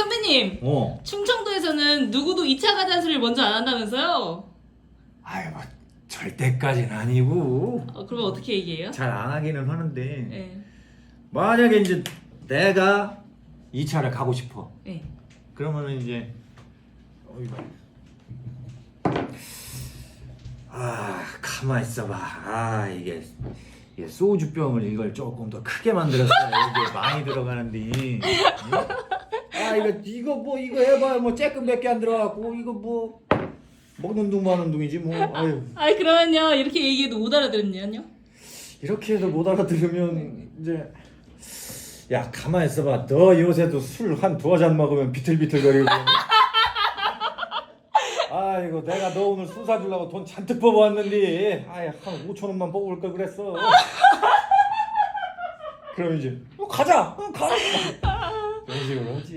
선배님 어. 충청도에서는 누구도 2차 가자 소리를 먼저 안 한다면서요? 아이 뭐 절대까지는 아니고 어, 그러면 어떻게 얘기해요? 잘 안 하기는 하는데 네. 만약에 이제 내가 2차를 가고 싶어. 네. 그러면은 이제 어이구. 아 가만 있어봐. 아 이게 이게 소주병을 이걸 조금 더 크게 만들었어야 이게 많이 들어가는데. 아 이거 이거 뭐 이거 해봐야 뭐 쬐끔 몇개안 들어가고 이거 뭐 먹는 둥 마는 둥이지 뭐. 아유 아이 그러면요 이렇게 얘기해도 못 알아들었냐요? 이렇게 해도 못 알아들으면 이제. 야 가만 있어봐. 너 요새도 술 한 두어 잔 먹으면 비틀비틀거리고. 아이고 내가 너 오늘 술 사주려고 돈 잔뜩 뽑아왔는데 아이 한 5천 원만 뽑을 걸 그랬어 그럼 이제 어, 가자 어, 가 그런 식으로 하지